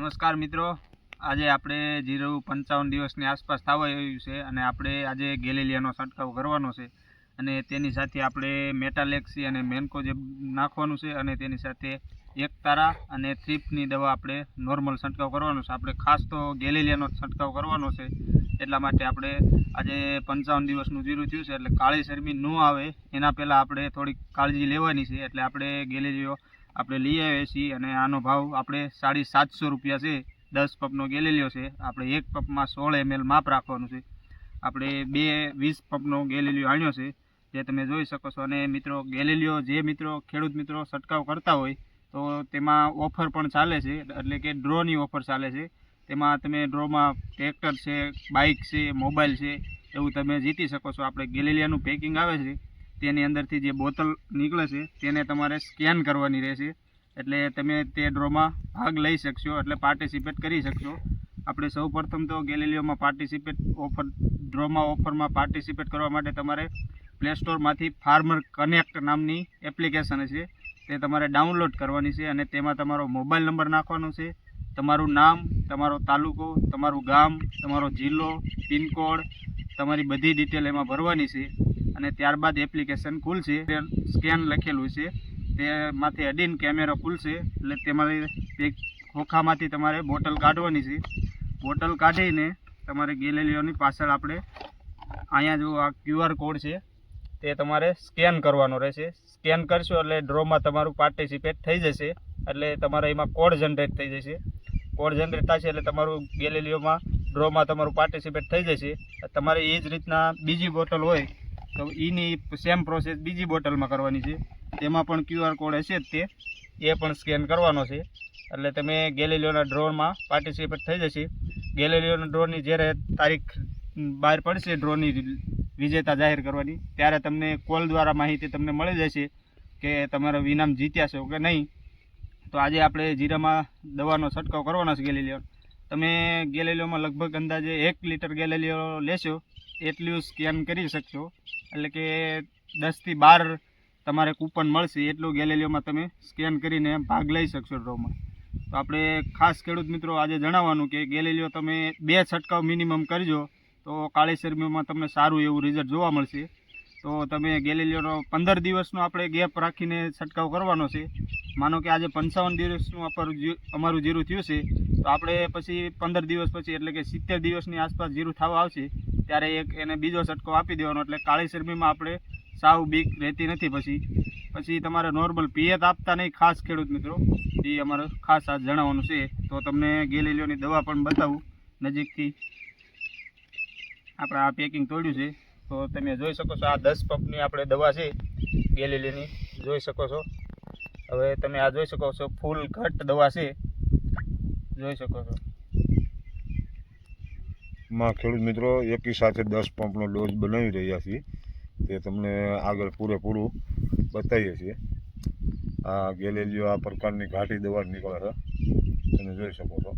નમસ્કાર મિત્રો. આજે આપણે જીરો પંચાવન દિવસની આસપાસ થવા આવ્યું છે અને આપણે આજે ગેલેલિયાનો છંટકાવ કરવાનો છે અને તેની સાથે આપણે મેટાલેક્સી અને મેન્કો જે નાખવાનું છે અને તેની સાથે એક તારા અને થ્રીપની દવા આપણે નોર્મલ છંટકાવ કરવાનો છે. આપણે ખાસ તો ગેલેલિયાનો છંટકાવ કરવાનો છે. એટલા માટે આપણે આજે પંચાવન દિવસનું જીરું થયું છે એટલે કાળી શરમી ન આવે. એના પહેલાં આપણે થોડીક કાળજી લેવાની છે એટલે આપણે ગેલેલિયો આપણે લઈ આવ્યા છીએ અને આનો ભાવ આપણે સાડી સાતસો રૂપિયા છે, દસ પંપનો ગેલેલિયો છે. આપણે એક પંપમાં સોળ એમએલ માપ રાખવાનું છે. આપણે બે વીસ પંપનો ગેલેલિયો આણ્યો છે, જે તમે જોઈ શકો છો. અને મિત્રો, ગેલેલિયો જે મિત્રો, ખેડૂત મિત્રો છંટકાવ કરતા હોય, તો તેમાં ઓફર પણ ચાલે છે. એટલે કે ડ્રોની ઓફર ચાલે છે. તેમાં તમે ડ્રોમાં ટ્રેક્ટર છે, બાઇક છે, મોબાઈલ છે, એવું તમે જીતી શકો છો. આપણે ગેલેલિયાનું પેકિંગ આવે છે. તેની અંદરથી જે બોટલ નીકળે છે, તેને તમારે સ્કેન કરવાની રહેશે. એટલે તમે તે ડ્રોમાં ભાગ લઈ શકશો, એટલે પાર્ટિસિપેટ કરી શકશો. આપણે સૌ પ્રથમ તો ગેલેલિયોમાં પાર્ટિસિપેટ ઓફર ડ્રોમાં ઓફરમાં પાર્ટિસિપેટ કરવા માટે તમારે પ્લે સ્ટોરમાંથી ફાર્મર કનેક્ટ નામની એપ્લિકેશન છે, તે તમારે ડાઉનલોડ કરવાની છે અને તેમાં તમારો મોબાઈલ નંબર નાખવાનો છે. તમારું નામ, તમારો તાલુકો, તમારું ગામ, તમારો જિલ્લો, પિનકોડ, તમારી બધી ડિટેલ એમાં ભરવાની છે. અને ત્યારબાદ એપ્લિકેશન ખુલશે. સ્કેન લખેલું છે. તેમાંથી અડીન કેમેરો ખુલશે. એટલે તમારે એક ખોખામાંથી તમારે બોટલ કાઢવાની છે. બોટલ કાઢીને તમારે ગેલેરીઓની પાછળ આપણે અહીંયા જો આ ક્યુઆર કોડ છે, તે તમારે સ્કેન કરવાનો રહેશે. સ્કેન કરશો એટલે ડ્રોમાં તમારું પાર્ટિસિપેટ થઈ જશે. એટલે તમારે એમાં કોડ જનરેટ થઈ જશે. કોડ જનરેટ થશે એટલે તમારું ગેલેરીઓમાં ડ્રોમાં તમારું પાર્ટિસિપેટ થઈ જશે. તમારે એ જ રીતના બીજી બોટલ હોય તો એની સેમ પ્રોસેસ બીજી બોટલમાં કરવાની છે. તેમાં પણ ક્યુઆર કોડ હશે જ તે. એ પણ સ્કેન કરવાનો છે. એટલે તમે ગેલેલિયોના ડ્રોમાં પાર્ટિસિપેટ થઈ જશે. ગેલેલિયોના ડ્રોની જ્યારે તારીખ બહાર પડશે ડ્રોની વિજેતા જાહેર કરવાની, ત્યારે તમને કોલ દ્વારા માહિતી તમને મળી જશે કે તમારો ઇનામ જીત્યા છો કે નહીં. તો આજે આપણે જીરામાં દવાનો છંટકાવ કરવાનો છે ગેલેલિયો. તમે ગેલેલિયોમાં લગભગ અંદાજે એક લીટર ગેલેલિયો લેશો. એટલું સ્કેન કરી શકશો. એટલે કે દસથી બાર તમારે કૂપન મળશે, એટલું ગેલેરીઓમાં તમે સ્કેન કરીને ભાગ લઈ શકશો ડ્રોમાં તો આપણે ખાસ ખેડૂત મિત્રો આજે જણાવવાનું કે ગેલેરીઓ તમે બે છંટકાવ મિનિમમ કરજો, તો કાળી શરમીમાં તમને સારું એવું રિઝલ્ટ જોવા મળશે. તો તમે ગેલેરીઓનો પંદર દિવસનો આપણે ગેપ રાખીને છંટકાવ કરવાનો છે. માનો કે આજે પંચાવન દિવસનું અમારું જીરું થયું છે, તો આપણે પછી પંદર દિવસ પછી એટલે કે સિત્તેર દિવસની આસપાસ જીરું થવા આવશે. ત્યારે એક એને બીજો છંટકાવ આપી દેવાનો, એટલે કાળી શરમીમાં આપણે સાવ બીક રહેતી નથી પછી. પછી તમારે નોર્મલ પિયત આપતા નહીં, ખાસ ખેડૂત મિત્રો. એ અમારે ખાસ આ જણાવવાનું છે. તો તમને ગેલેલિયોની દવા પણ બતાવું નજીકથી. આપણે આ પેકિંગ તોડ્યું છે. તો તમે જોઈ શકો છો આ દસ પંપની આપણે દવા છે ગેલેલીની. જોઈ શકો છો. હવે તમે આ જોઈ શકો છો, ફૂલ ઘટ દવા છે. જોઈ શકો છો. માં ખેડૂત મિત્રો, એકી સાથે દસ પંપનો ડોઝ બનાવી રહ્યા છીએ. તે તમને આગળ પૂરેપૂરું બતાવીએ છીએ. આ ગેલેલીઓ આ પ્રકારની ઘાટી દવા નીકળે છે. તમે જોઈ શકો છો.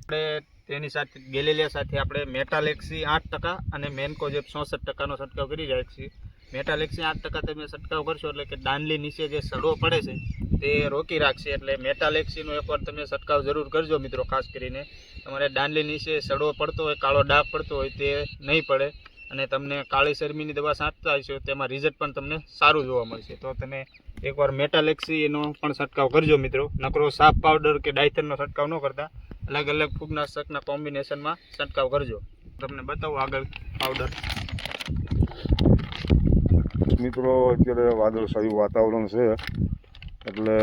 આપણે તેની સાથે, ગેલેલિયા સાથે આપણે મેટાલેક્સી આઠ ટકા અને મેન્કોજેબ ચોસઠ ટકાનો છંટકાવ કરી રહ્યા છીએ. મેટાલેક્સી આઠ ટકા તમે છંટકાવ કરશો એટલે કે દાંડલી નીચે જે સડો પડે છે તે રોકી રાખશે એટલે મેટાલેક્સીનો એકવાર તમે છંટકાવ જરૂર કરજો મિત્રો, ખાસ કરીને. તમારે દાંડલી નીચે સડો પડતો હોય, કાળો ડાઘ પડતો હોય તે નહીં પડે. અને તમને કાળી શરમીની દવા છાંટતા હશો, તેમાં રિઝલ્ટ પણ તમને સારું જોવા મળશે. તો તમે એકવાર મેટાલેક્સી એનો પણ છંટકાવ કરજો મિત્રો. નકરો સાફ પાવડર કે ડાયથનનો છંટકાવ ન કરતા. અલગ અલગ ફૂગનાશકના કોમ્બિનેશનમાં છંટકાવ કરજો. તમને બતાવું આગળ પાવડર મિત્રો, અત્યારે વાદળછાયું વાતાવરણ છે. એટલે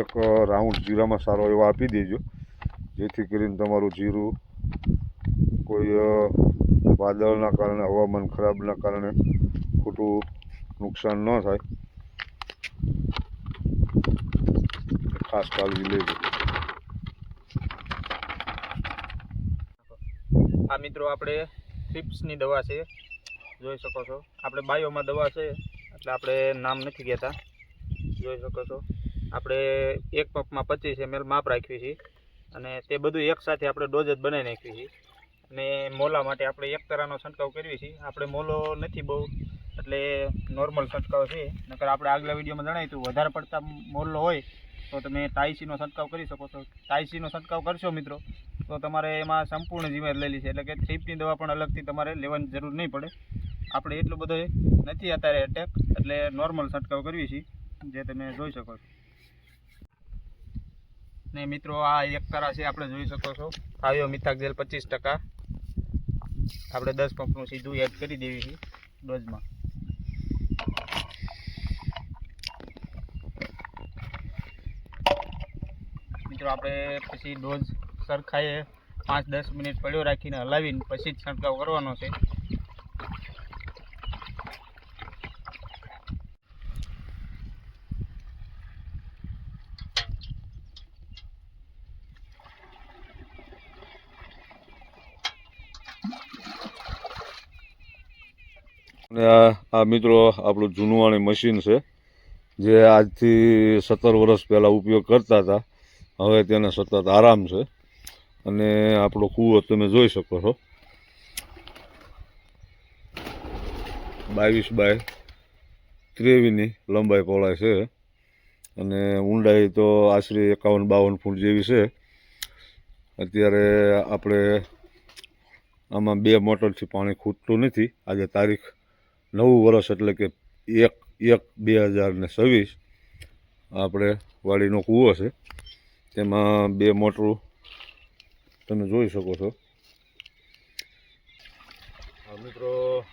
એક રાઉન્ડ જીરામાં સારો એવો આપી દેજો. જેથી કરીને તમારું જીરું કોઈ વાદળના કારણે, હવામાન ખરાબના કારણે ખોટું નુકસાન ન થાય. ખાસ કાળજી લેજો. આ મિત્રો, આપણે થ્રિપ્સની દવા છે. જોઈ શકો છો. આપણે બાયોમાં દવા છે, એટલે આપણે નામ નથી કહેતા. જોઈ શકો છો. આપણે એક પંપમાં પચીસ એમએલ માપ રાખ્યું છે. અને તે બધું એકસાથે આપણે ડોઝ જ બનાવી નાખ્યું છે. અને મોલા માટે આપણે એક તરાનો છંટકાવ કરીએ છે. આપણે મોલો નથી બહુ, એટલે નોર્મલ છંટકાવ છે. નકર આપણે આગલા વિડીયોમાં જણાવ્યું હતું, વધારે પડતા મોલો હોય તો તમે ટાઈસીનો છંટકાવ કરી શકો છો. ટાઈસીનો છંટકાવ કરશો મિત્રો, તો તમારે એમાં સંપૂર્ણ જીવાત લેલી છે. એટલે કે થ્રીપની દવા પણ અલગથી તમારે લેવાની જરૂર નહીં પડે. આપણે એટલું બધો નથી અત્યારે એટેક એટલે નોર્મલ છંટકાવ કરીએ છીએ જે તમે જોઈ શકો છો. ને મિત્રો, આ એક કરા છે, આપણે જોઈ શકો છો. આવ્યો જેલ પચીસ ટકા. આપણે દસ પંપનું સીધું એડ કરી દેવી છે, ડોઝમાં. મિત્રો, આપણે પછી ડોઝ સરખાએ પાંચ દસ મિનિટ પડ્યો રાખીને હલાવીને પછી જ છંટકાવ કરવાનો છે. આ આ મિત્રો આપણું જૂનવાણી મશીન છે, જે આજથી સત્તર વર્ષ પહેલાં ઉપયોગ કરતા હતા. હવે તેને સતત આરામ છે. અને આપણો કૂવો તમે જોઈ શકો છો. બાવીસ બાય ત્રેવીસની લંબાઈ પહોળાઈ છે. અને ઊંડાઈ તો આશરે એકાવન બાવન ફૂટ જેવી છે. અત્યારે આપણે આમાં બે મોટરથી પાણી ખૂટતું નથી. આજે તારીખ નવું વર્ષ એટલે કે એક એક, બે હજાર ને છવ્વીસ આપણે વાડીનો કૂવો છે. તેમાં બે મોટરું તમે જોઈ શકો છો. મિત્રો,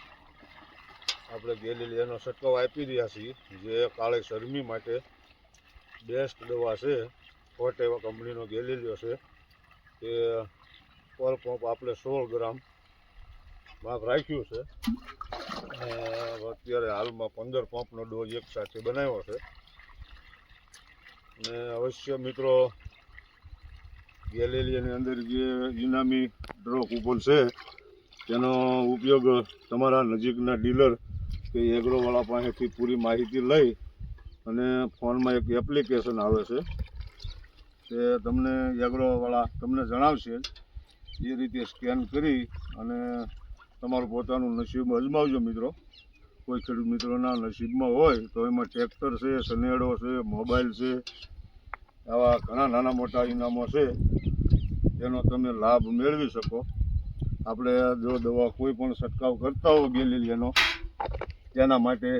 આપણે ગેલીલિયાનો છંટકાવ આપી રહ્યા છીએ, જે કાળે શરમી માટે બેસ્ટ દવા છે. ફોટ એવા કંપનીનો ગેલીલિયો છે. તે પર પંપ આપણે સોળ ગ્રામ માપ રાખ્યું છે. અત્યારે હાલમાં પંદર પંપનો ડોઝ એક સાથે બનાવ્યો છે. અને અવશ્ય મિત્રો, ગેલેલિયાની અંદર જે ઇનામી ડ્રો કૂપન છે, તેનો ઉપયોગ તમારા નજીકના ડીલર કે એગ્રોવાળા પાસેથી પૂરી માહિતી લઈ અને ફોનમાં એક એપ્લિકેશન આવે છે. તે તમને એગ્રોવાળા તમને જણાવશે. એ રીતે સ્કેન કરી અને તમારું પોતાનું નસીબ અજમાવજો મિત્રો. કોઈ ખેડૂત મિત્રોના નસીબમાં હોય તો એમાં ટ્રેક્ટર છે સનેડો છે મોબાઈલ છે, આવા ઘણા નાના મોટા ઇનામો છે. તેનો તમે લાભ મેળવી શકો. આપણે જો દવા કોઈ પણ છંટકાવ કરતા હો ગેલીલિયાનો, તેના માટે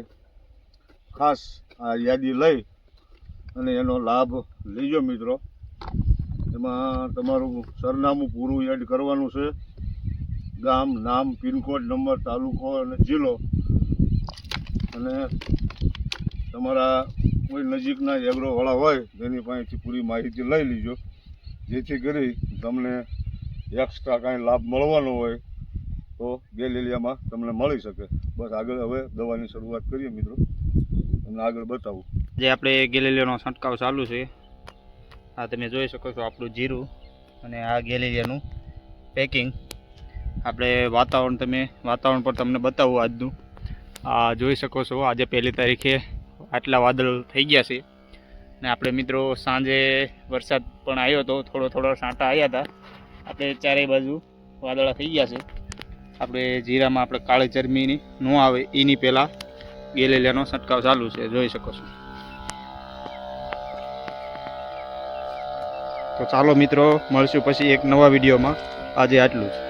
ખાસ આ યાદી લઈ અને એનો લાભ લેજો મિત્રો. એમાં તમારું સરનામું પૂરું એડ કરવાનું છે. ગામ, નામ, પિનકોડ, નંબર, તાલુકો અને જિલ્લો. અને તમારા કોઈ નજીકના એગ્રોવાળા હોય, તેની પાસેથી પૂરી માહિતી લઈ લીજો. જેથી કરી તમને એક્સ્ટ્રા કાંઈ લાભ મળવાનો હોય, તો ગેલેલિયામાં તમને મળી શકે. બસ આગળ હવે દવાની શરૂઆત કરીએ મિત્રો. તમને આગળ બતાવું. જે આપણે ગેલેલિયાનો છંટકાવ ચાલુ છે, આ તમે જોઈ શકો છો આપણું જીરું અને આ ગેલેલિયાનું પેકિંગ આપણે વાતાવરણ તમે, વાતાવરણ પર તમને બતાવું આજનું. આ જોઈ શકો છો, આજે પહેલી તારીખે આટલા વાદળ થઈ ગયા છે. ને આપણે મિત્રો સાંજે વરસાદ પણ આવ્યો હતો થોડો થોડો સાંટા આવ્યા હતા. આપણે ચારેય બાજુ વાદળા થઈ ગયા છે. આપણે જીરામાં આપણે કાળી ચરમીની ન આવે, એની પહેલાં ગેલેલિયાનો છંટકાવ ચાલુ છે, જોઈ શકો છો. તો ચાલો મિત્રો, મળશું પછી એક નવા વિડીયોમાં. આજે આટલું